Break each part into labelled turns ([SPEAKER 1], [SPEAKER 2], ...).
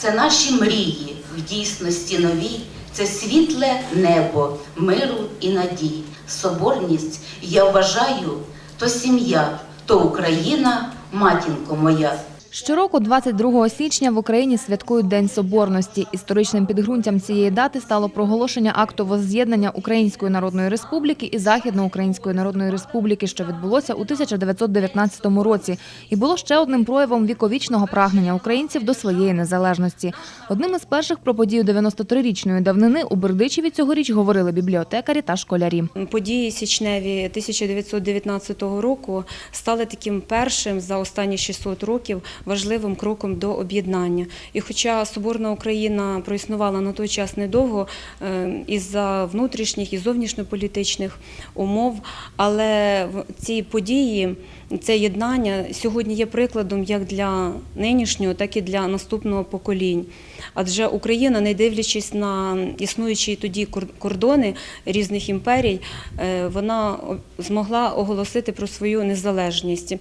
[SPEAKER 1] Це наші мрії в дійсності нові, це світле небо миру і надій. Соборність, я вважаю, то сім'я, то Україна, матінко моя.
[SPEAKER 2] Щороку, 22 січня, в Україні святкують День Соборності. Історичним підґрунтям цієї дати стало проголошення акту возз'єднання Української Народної Республіки і Західноукраїнської Народної Республіки, що відбулося у 1919 році, і було ще одним проявом віковічного прагнення українців до своєї незалежності. Одним із перших про подію 93-річної давнини у Бердичеві цьогоріч говорили бібліотекарі та школярі.
[SPEAKER 3] Події січневі 1919 року стали таким першим за останні 600 років важливим кроком до об'єднання. І хоча Соборна Україна проіснувала на той час недовго е, із-за внутрішніх і зовнішньополітичних умов, але ці події, це єднання сьогодні є прикладом як для нинішнього, так і для наступного поколінь. Адже Україна, не дивлячись на існуючі тоді кордони різних імперій, е, вона змогла оголосити про свою незалежність.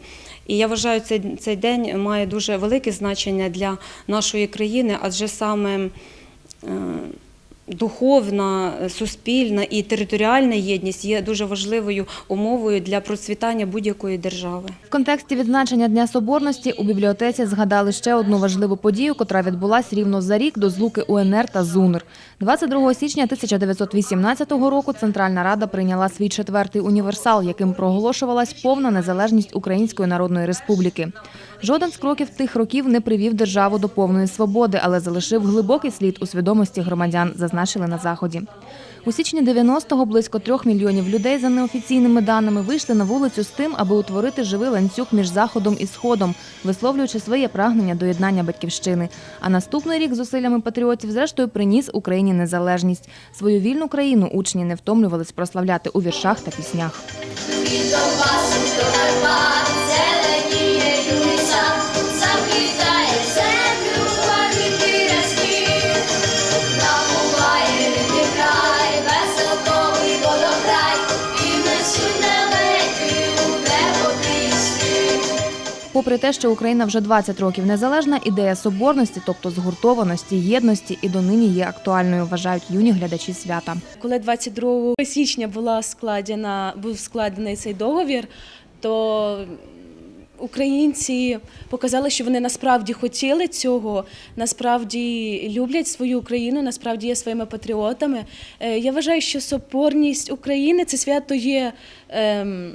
[SPEAKER 3] І я вважаю, цей, цей день має дуже велике значення для нашої країни, адже саме е, духовна, суспільна і територіальна єдність є дуже важливою умовою для процвітання будь-якої держави.
[SPEAKER 2] В контексті відзначення Дня Соборності у бібліотеці згадали ще одну важливу подію, котра відбулась рівно за рік до злуки УНР та ЗУНР. 22 січня 1918 року Центральна Рада прийняла свій четвертий універсал, яким проголошувалась повна незалежність Української Народної Республіки. Жоден з кроків тих років не привів державу до повної свободи, але залишив глибокий слід у свідомості громадян, зазначили на заході. У січні 90-го близько трьох мільйонів людей за неофіційними даними вийшли на вулицю з тим, аби утворити живий ланцюг між заходом і сходом, висловлюючи своє прагнення до єднання батьківщини. А наступний рік зусиллями патріотів зрештою приніс Україні незалежність. Свою вільну країну учні не втомлювались прославляти у віршах та піснях. Попри те, що Україна вже 20 років незалежна, ідея соборності, тобто згуртованості, єдності, і донині є актуальною, вважають юні глядачі свята.
[SPEAKER 4] Коли 22 січня була складена, був складений цей договір, то українці показали, що вони насправді хотіли цього, насправді люблять свою Україну, насправді є своїми патріотами. Е, Я вважаю, що соборність України це свято є. ем,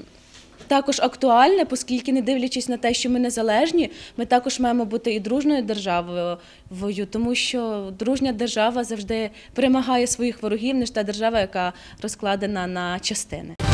[SPEAKER 4] також актуальне, оскільки, не дивлячись на те, що ми незалежні, ми також маємо бути і дружною державою, тому що дружня держава завжди перемагає своїх ворогів, ніж та держава, яка розкладена на частини.